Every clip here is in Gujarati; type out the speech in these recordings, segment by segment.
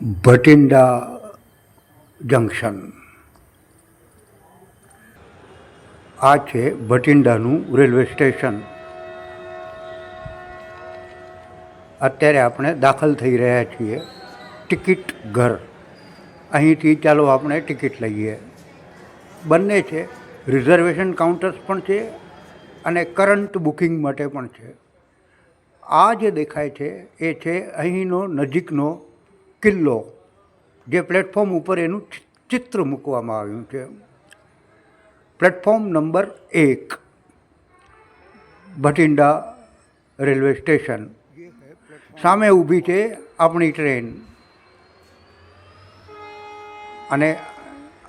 ભટિંડા જંકશન. આ છે ભટિંડાનું રેલવે સ્ટેશન. અત્યારે આપણે દાખલ થઈ રહ્યા છીએ ટિકિટ ઘર. અહીંથી ચાલો આપણે ટિકિટ લઈએ. બંને છે, રિઝર્વેશન કાઉન્ટર્સ પણ છે અને કરંટ બુકિંગ માટે પણ છે. આ જે દેખાય છે, એ છે અહીંનો નજીકનો કિલ્લો જે પ્લેટફોર્મ ઉપર એનું ચિત્ર મૂકવામાં આવ્યું છે. પ્લેટફોર્મ નંબર એક, ભટિંડા રેલવે સ્ટેશન. સામે ઊભી છે આપણી ટ્રેન. અને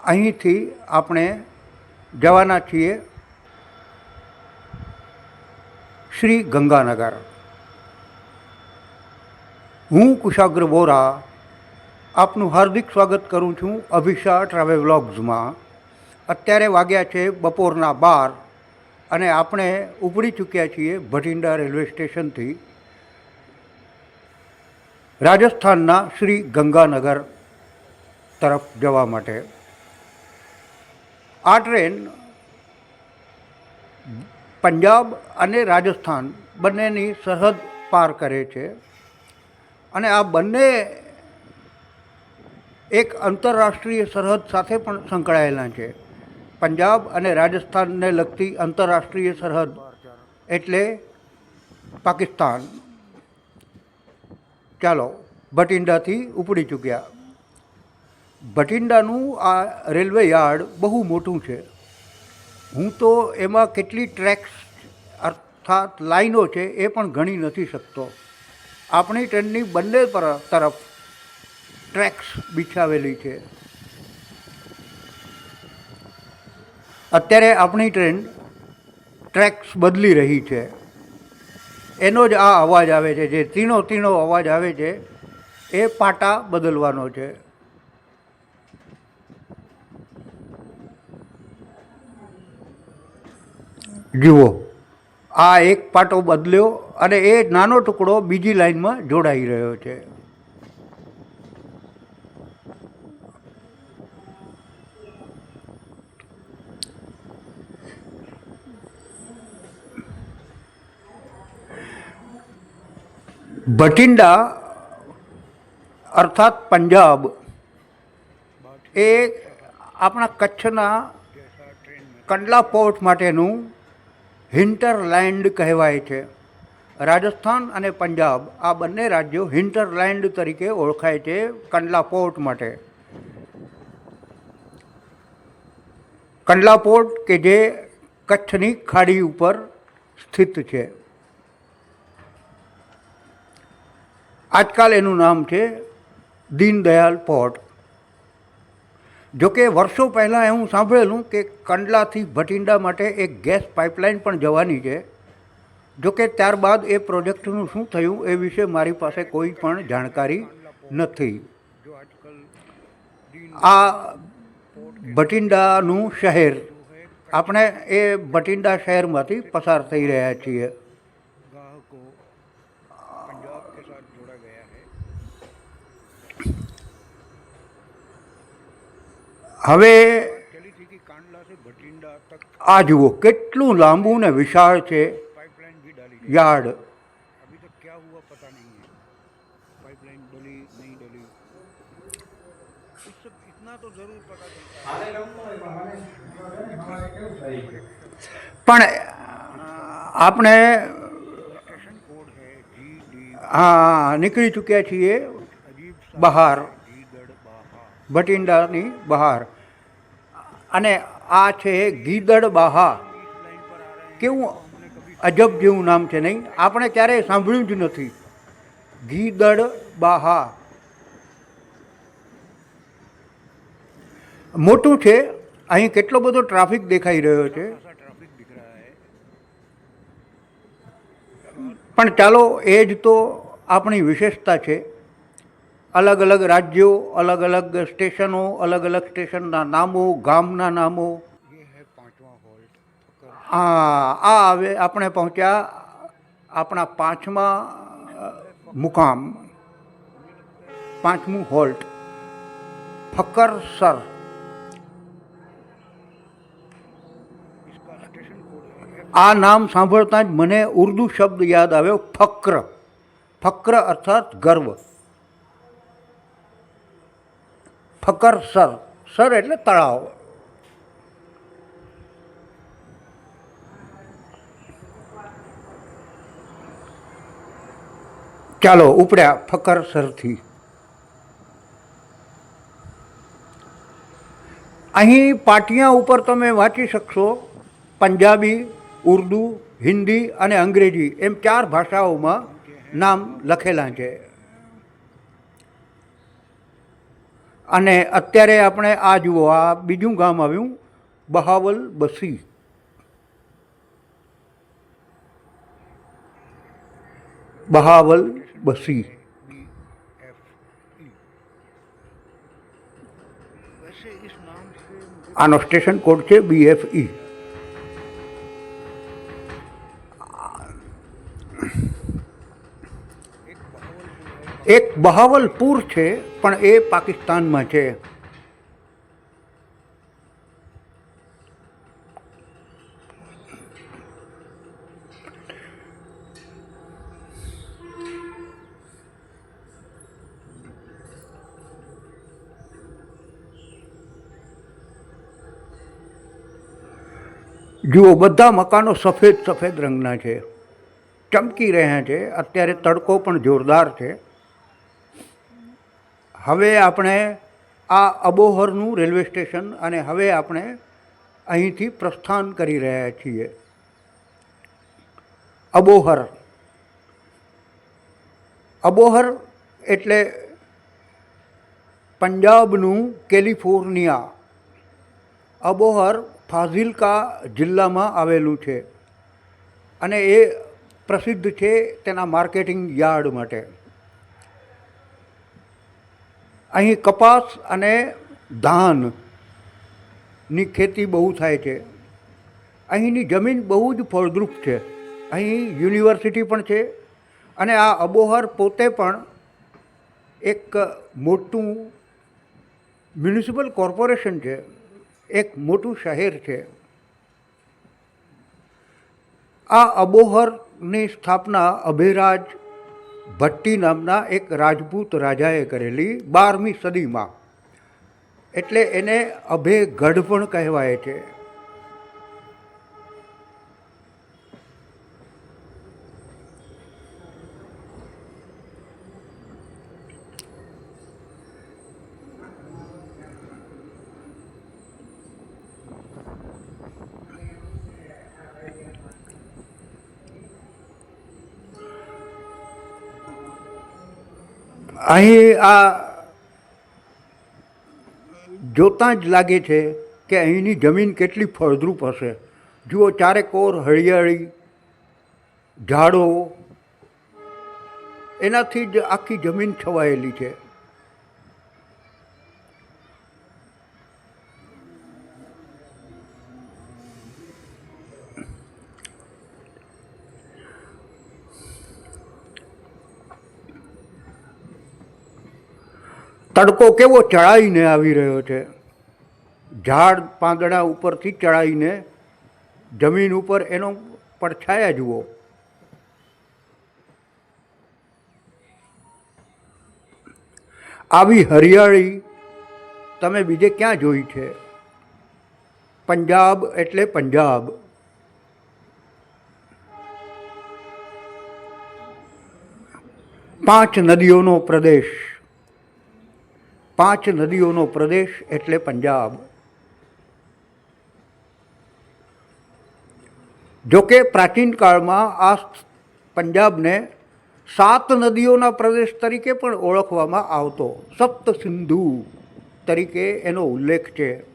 અહીંથી આપણે જવાના છીએ શ્રી ગંગાનગર. હું કુશાગ્ર વોરા આપનું હાર્દિક સ્વાગત કરું છું અભિષા ટ્રાવેલ વ્લોગ્સમાં અત્યારે વાગ્યા છે બપોરના બાર અને આપણે ઉપડી ચૂક્યા છીએ ભટિંડા રેલવે સ્ટેશનથી. રાજસ્થાનના શ્રી ગંગાનગર તરફ જવા માટે. આ ટ્રેન પંજાબ અને રાજસ્થાન બંનેની સરહદ પાર કરે છે. અને આ બંને એક આંતરરાષ્ટ્રીય સરહદ સાથે પણ સંકળાયેલા છે. પંજાબ અને રાજસ્થાનને લગતી આંતરરાષ્ટ્રીય સરહદ એટલે પાકિસ્તાન. ચાલો, ભટિંડાથી ઉપડી ચૂક્યા. ભટિંડાનું આ રેલવે યાર્ડ બહુ મોટું છે. હું તો એમાં કેટલી ટ્રેક્સ, અર્થાત લાઈનો છે એ પણ ગણી નથી શકતો. આપણી ટ્રેનની બંને તરફ ટ્રેક્સ બિછાવેલી છે. અત્યારે આપણી ટ્રેન ટ્રેક્સ બદલી રહી છે. એનો જ આ અવાજ આવે છે, જે તીણો તીણો અવાજ આવે છે, એ પાટા બદલવાનો છે. જુઓ, આ એક પાટો બદલ્યો અને એ નાનો ટુકડો બીજી લાઈનમાં જોડાઈ રહ્યો છે. ભટિંડા, અર્થાત પંજાબ, એ આપણા કચ્છના કંડલા પોર્ટ માટેનું હિન્ટરલેન્ડ કહેવાય છે. રાજસ્થાન અને પંજાબ આ બંને રાજ્યો હિન્ટરલેન્ડ તરીકે ઓળખાય છે કંડલા પોર્ટ માટે. કંડલા પોર્ટ કે જે કચ્છની ખાડી ઉપર સ્થિત છે. આજકાલ એનું નામ છે દીનદયાલ પોર્ટ. જોકે વર્ષો પહેલાં હું સાંભળેલું કે કંડલાથી ભટિંડા માટે એક ગેસ પાઇપલાઇન પણ જવાની છે. જોકે ત્યારબાદ એ પ્રોજેક્ટનું શું થયું એ વિશે મારી પાસે કોઈ પણ જાણકારી નથી. આ ભટિંડાનું શહેર, આપણે એ ભટિંડા શહેરમાંથી પસાર થઈ રહ્યા છીએ. હવે આ જુઓ, કેટલું લાંબુ ને વિશાળ છે યાર્ડ. પણ આપણે, હા, નીકળી ચૂક્યા છીએ બહાર, ભટિંડાની બહાર. અને આ છે ગીદડ બાહા. કેવું અજબ જેવું નામ છે નહીં? આપણે ક્યારેય સાંભળ્યું જ નથી. ગીદડ બાહા. મોટું છે, અહીં કેટલો બધો ટ્રાફિક દેખાઈ રહ્યો છે? પણ ચાલો, એ જ તો આપણી વિશેષતા છે. અલગ અલગ રાજ્યો અલગ અલગ સ્ટેશનો અલગ અલગ સ્ટેશનના નામો, ગામના નામો. હા, આ આવે આપણે પહોંચ્યા આપણા પાંચમા મુકામ. પાંચમું હોલ્ટ. ફકરસર આ નામ સાંભળતા જ મને ઉર્દુ શબ્દ યાદ આવ્યો, ફક્ર. ફક્ર અર્થાત ગર્વ. ફકર સર. સર એટલે તળાવ. ચાલો ઉપડ્યા ફકર સરથી. અહીં પાટિયા ઉપર તમે વાંચી શકશો પંજાબી, ઉર્દુ, હિન્દી અને અંગ્રેજી એમ ચાર ભાષાઓમાં નામ લખેલા છે. અને અત્યારે આપણે આ જુઓ, આ બીજું ગામ આવ્યું, બહાવલ બસી. બહાવલ બસી. આનો સ્ટેશન કોડ છે બી બીએફઈ એક બહાવલપુર છે, પણ એ પાકિસ્તાનમાં છે. જુઓ, બધા મકાનો સફેદ સફેદ રંગના છે. ચમકી રહ્યા છે. અત્યારે તડકો પણ જોરદાર છે. હવે આપણે આ અબોહરનું રેલવે સ્ટેશન અને હવે આપણે અહીંથી પ્રસ્થાન કરી રહ્યા છીએ. અબોહર. અબોહર એટલે પંજાબનું કેલિફોર્નિયા. અબોહર ફાઝિલકા જિલ્લામાં આવેલું છે અને એ પ્રસિદ્ધ છે તેના માર્કેટિંગ યાર્ડ માટે. અહીં કપાસ અને ધાનની ખેતી બહુ થાય છે. અહીંની જમીન બહુ જ ફળદ્રુપ છે. અહીં યુનિવર્સિટી પણ છે અને આ અબોહર પોતે પણ એક મોટું મ્યુનિસિપલ કોર્પોરેશન છે, એક મોટું શહેર છે. આ અબોહરની સ્થાપના અભેરાજ ભટ્ટી નામના એક રાજપૂત રાજાએ કરેલી બારમી સદીમાં. એટલે એને અભેગઢ પણ કહેવાય છે. અહીં આ જોતાં જ લાગે છે કે અહીંની જમીન કેટલી ફળદ્રુપ હશે. જુઓ ચારેકોર હરિયાળી ઝાડો. એનાથી જ આખી જમીન છવાયેલી છે. તડકો કેવો ચડાઈને આવી રહ્યો છે? ઝાડ પાંદડા ઉપરથી ચડાઈને જમીન ઉપર એનો પડછાયા જુઓ. આવી હરિયાળી તમે બીજે ક્યાં જોઈ છે? પંજાબ એટલે પંજાબ. પાંચ નદીઓનો પ્રદેશ. પાંચ નદીઓનો પ્રદેશ એટલે પંજાબ. જોકે પ્રાચીન કાળમાં આ પંજાબને સાત નદીઓના પ્રદેશ તરીકે પણ ઓળખવામાં આવતો. સપ્ત સિંધુ તરીકે એનો ઉલ્લેખ છે.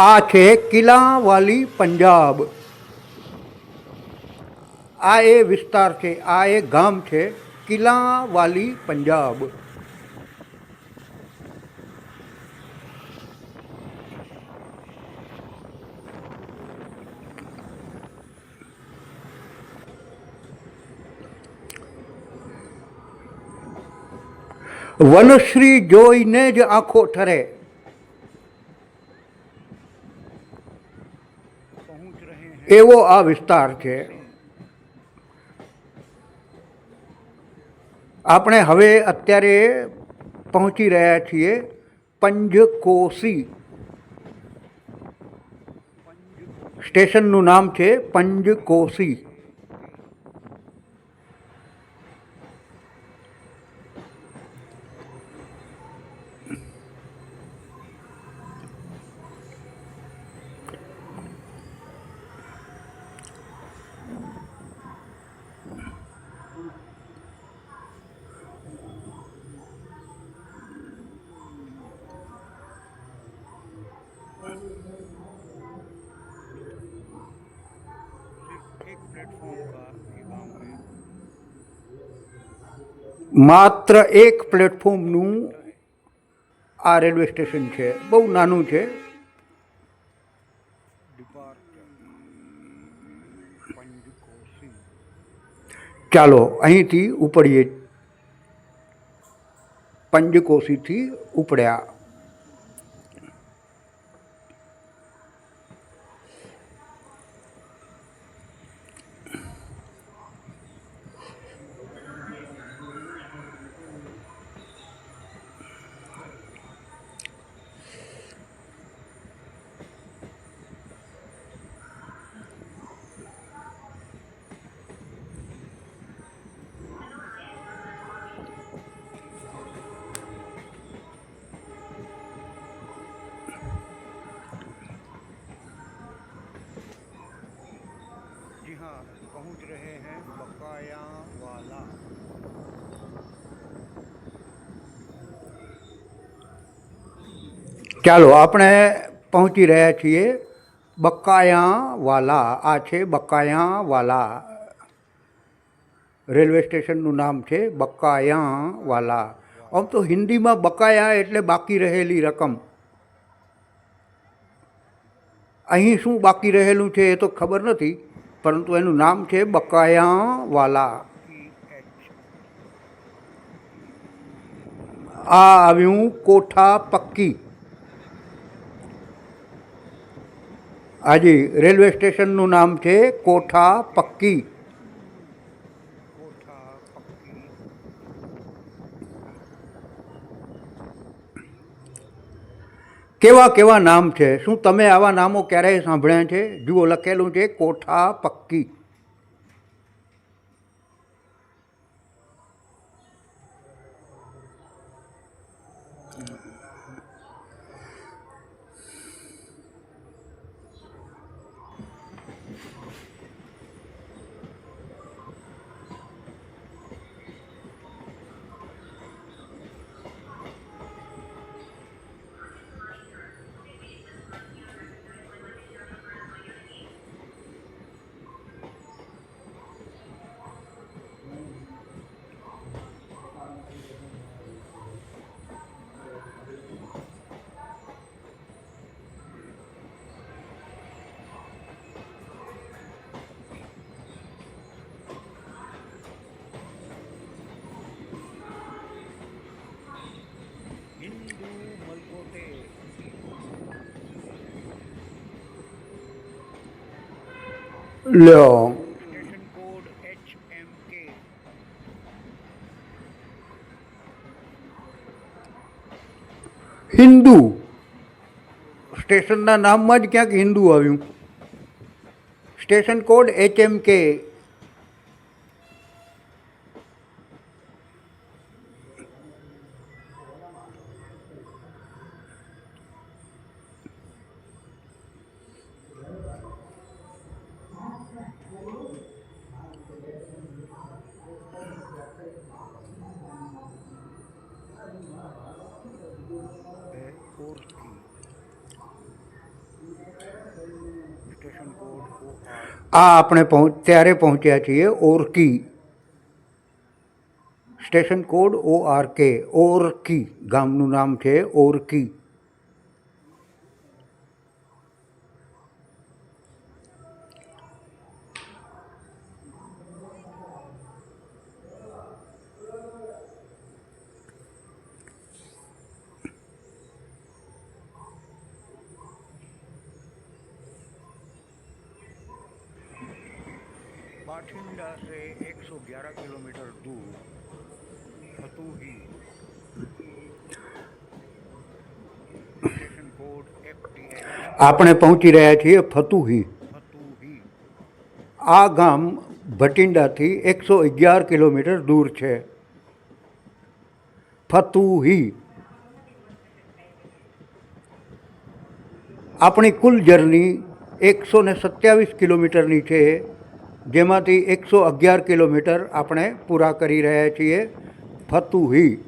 આ છે કિલ્લાવાલી પંજાબ. આ એ વિસ્તાર છે, આ એ ગામ છે કિલ્લાવાલી પંજાબ. વનશ્રી જોઈને જ આંખો ઠરે. એવો આ વિસ્તાર છે. આપણે હવે અત્યારે પહોંચી રહ્યા છીએ પંજકોશી. સ્ટેશનનું નામ છે પંજકોશી. માત્ર એક પ્લેટફોર્મનું આ રેલવે સ્ટેશન છે. બહુ નાનું છે. ચાલો, અહીંથી ઉપડીએ. પંજકોશીથી ઉપડ્યા. पहुंच रहे हैं बकाया वाला ચાલો આપણે પહોંચી રહ્યા છીએ બકાયાવાલા આ છે બકાયાવાલા રેલવે સ્ટેશનનું નામ છે બકાયાવાલા આમ તો હિન્દીમાં બકાયા એટલે બાકી રહેલી રકમ અહીં શું બાકી રહેલું છે એ તો ખબર નથી પરંતુ એનું નામ છે બકાયાવાલા. આ આવ્યું કોઠા પક્કી. હાજી રેલવે સ્ટેશનનું નામ છે કોઠા પક્કી. કેવા કેવા નામ છે? શું તમે આવા નામો ક્યારેય સાંભળ્યા છે? જુઓ, લખેલું છે કોઠા પક્કી લ્યો હિન્દુ સ્ટેશનના નામમાં જ ક્યાંક હિન્દુ આવ્યું. સ્ટેશન કોડ એચ એમ કે આ આપણે પહોંચ ત્યારે પહોંચ્યા છીએ Orki. Station code O R K Orki ગામનું નામ છે ઓરકી. बाठिंडा से 111 किलोमीटर दूर Fatuhi station code F T H આપણે પહોંચી રહ્યા છીએ ફતુહી फतूही આ ગામ ભટિંડાથી એકસો અગિયાર કિલોમીટર દૂર છે ફતુહી આપણી કુલ જર્ની એકસો ને સત્યાવીસ કિલોમીટરની છે જેમાંથી એકસો અગિયાર કિલોમીટર આપણે પૂરા કરી રહ્યા છીએ. ફતુહી.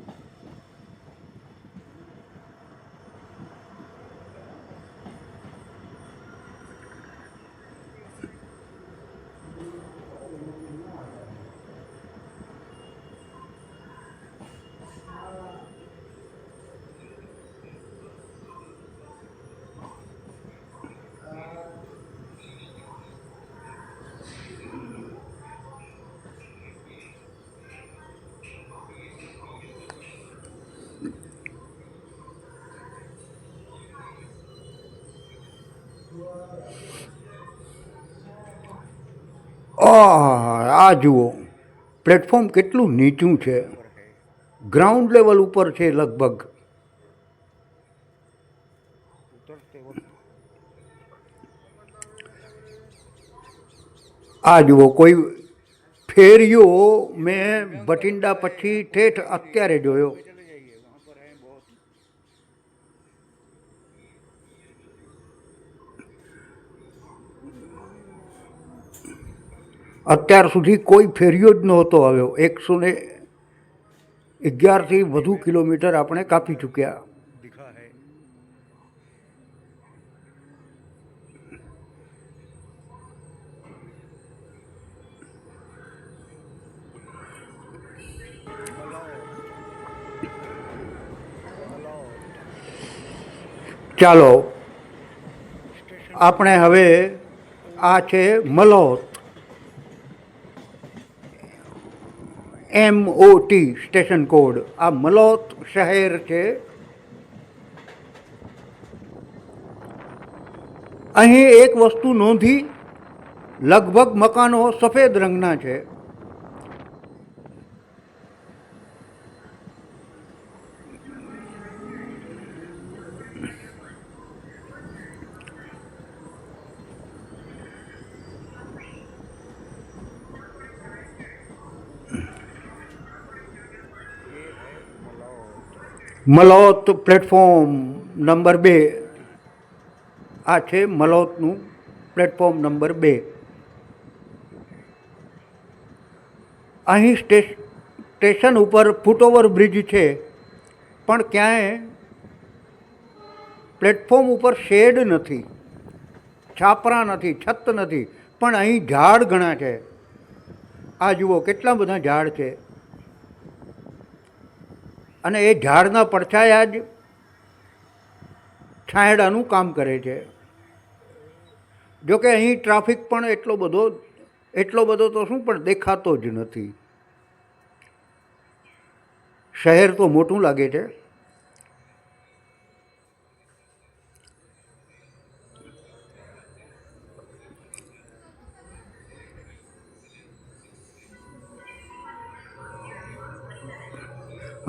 આ જુઓ, પ્લેટફોર્મ કેટલું નીચું છે. ગ્રાઉન્ડ લેવલ ઉપર છે લગભગ. આ જુઓ, કોઈ ફેરિયો મેં બઠિંડા પછી ઠેઠ અત્યારે જોયો. અત્યાર સુધી કોઈ ફેરિયો જ નહોતો આવ્યો. એકસો ને અગિયારથી વધુ કિલોમીટર આપણે કાપી ચૂક્યા. ચાલો, આપણે હવે આ છે Malod. M O T station code આ મલોત શહેર છે. અહીં એક વસ્તુ નોંધી, લગભગ મકાનો સફેદ રંગના છે. મલોત પ્લેટફોર્મ નંબર બે. આ છે મલોતનું પ્લેટફોર્મ નંબર બે. અહીં સ્ટેશ, સ્ટેશન ઉપર ફૂટઓવર બ્રિજ છે, પણ ક્યાંય પ્લેટફોર્મ ઉપર શેડ નથી, છાપરા નથી, છત નથી, પણ અહીં ઝાડ ઘણા છે. આ જુઓ, કેટલા બધા ઝાડ છે. અને એ ઝાડના પડછાયા જ છાંયડાનું કામ કરે છે. જોકે અહીં ટ્રાફિક પણ એટલો બધો એટલો બધો તો શું પણ દેખાતો જ નથી. શહેર તો મોટું લાગે છે.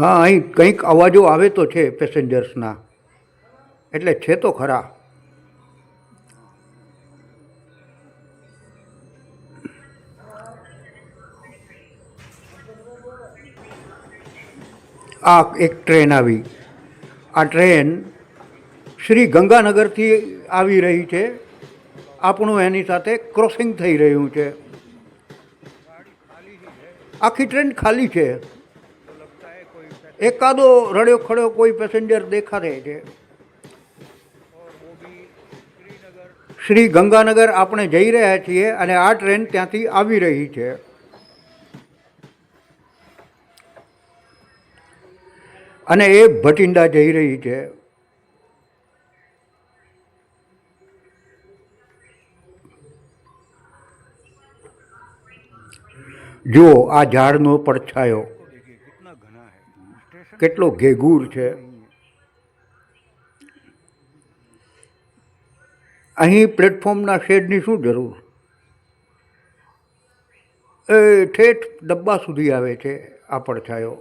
હા, અહીં કંઈક અવાજો આવે તો છે પેસેન્જર્સના એટલે છે તો ખરા. આ એક ટ્રેન આવી. આ ટ્રેન શ્રી ગંગાનગરથી આવી રહી છે. આપણું એની સાથે ક્રોસિંગ થઈ રહ્યું છે. આખી ટ્રેન ખાલી છે. એકાદો રડ્યો ખડ્યો કોઈ પેસેન્જર દેખાડે છે. શ્રી ગંગાનગર આપણે જઈ રહ્યા છીએ અને આ ટ્રેન ત્યાંથી આવી રહી છે. અને એ ભટિંડા જઈ રહી છે. જુઓ, આ ઝાડનો પડછાયો. કેટલો ઘેઘૂર છે. અહીં પ્લેટફોર્મના શેડની શું જરૂર? એ ઠેઠ ડબ્બા સુધી આવે છે, આપણ પડછાયો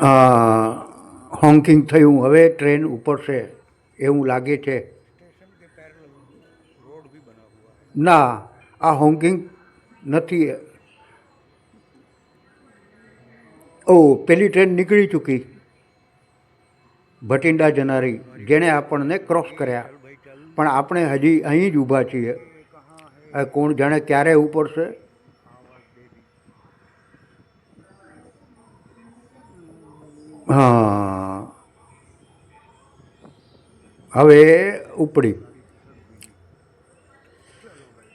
આ હોંકિંગ થયું. હવે ટ્રેન ઉપર છે. એવું લાગે છે. ના, આ હોંકિંગ નથી. ઓ, પેલી ટ્રેન નીકળી ચૂકી. ભટિંડા જનારી, જેણે આપણને ક્રોસ કર્યા. પણ આપણે હજી અહીં જ ઊભા છીએ. કોણ જાણે ક્યારે ઉપડશે હા. હવે ઉપડી.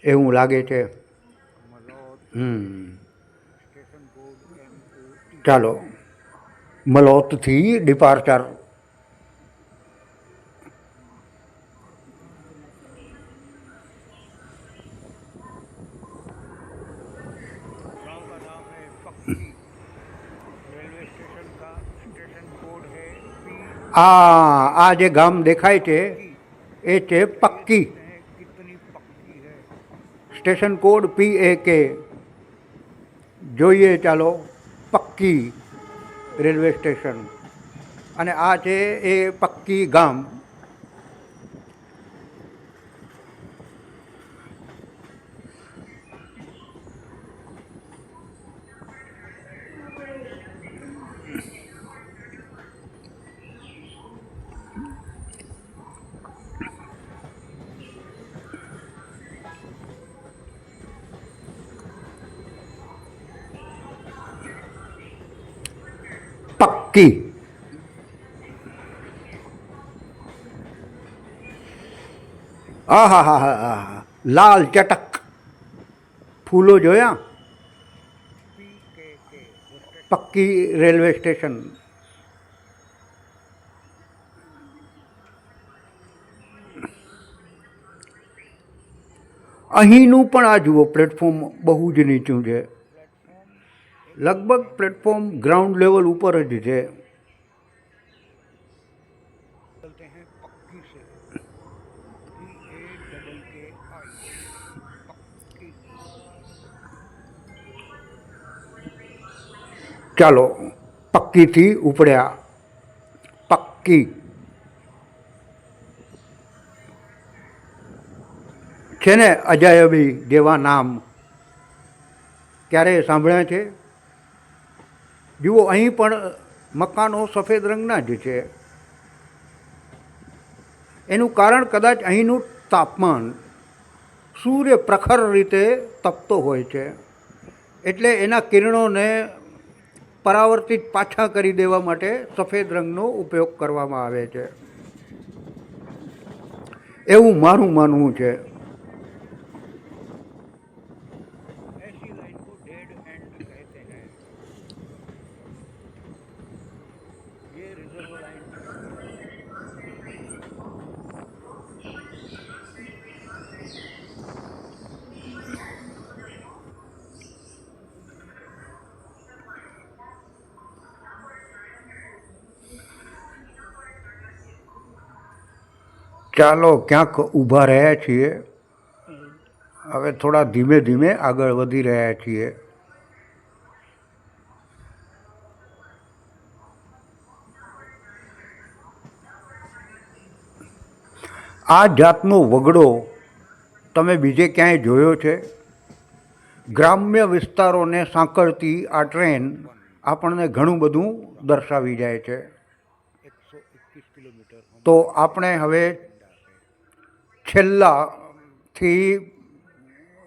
એવું લાગે છે. ચાલો મલોતથી ડિપાર્ચર આ આ જે ગામ દેખાય છે, એ છે પક્કી. સ્ટેશન કોડ પી એ કે. જોઈએ ચાલો, પક્કી રેલવે સ્ટેશન. અને આ છે એ પક્કી ગામ. નક્કી આ હા હા હા હા લાલ ચટક ફૂલો જોયા પક્કી રેલવે સ્ટેશન અહીંનું પણ આ જુઓ પ્લેટફોર્મ બહુ જ નીચું છે લગભગ પ્લેટફોર્મ ગ્રાઉન્ડ લેવલ ઉપર જ છે. ચાલો, પક્કીથી ઉપડ્યા. પક્કી. છે ને અજાયબી જેવા નામ? ક્યારે સાંભળ્યા છે? જુઓ, અહીં પણ મકાનો સફેદ રંગના જ છે. એનું કારણ કદાચ અહીંનું તાપમાન સૂર્ય પ્રખર રીતે તપતો હોય છે. એટલે એના કિરણોને પરાવર્તિત પાછા કરી દેવા માટે સફેદ રંગનો ઉપયોગ કરવામાં આવે છે. એવું મારું માનવું છે. ચાલો ક્યાંક ઊભા રહ્યા છીએ. હવે થોડા ધીમે ધીમે આગળ વધી રહ્યા છીએ. આ જાતનો વગડો તમે બીજે ક્યાંય જોયો છે? ગ્રામ્ય વિસ્તારોને સાંકળતી આ ટ્રેન આપણને ઘણું બધું દર્શાવી જાય છે. તો આપણે હવે છેલ્લાથી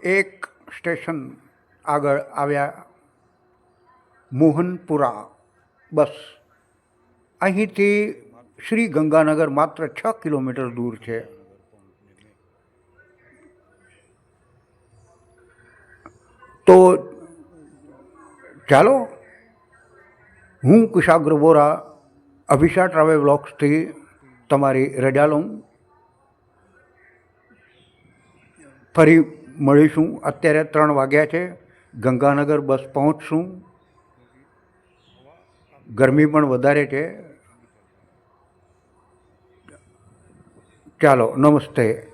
એક સ્ટેશન આગળ આવ્યા મોહનપુરા બસ. અહીંથી શ્રી ગંગાનગર માત્ર છ કિલોમીટર દૂર છે. તો ચાલો, હું કુશાગ્ર વોરા, અભિષા ટ્રાવેલ બ્લોગ્સથી તમારી રજા લઉં. ફરી મળીશું. અત્યારે ત્રણ વાગ્યા છે. ગંગાનગર બસ પહોંચશું. ગરમી પણ વધારે છે. ચાલો, નમસ્તે.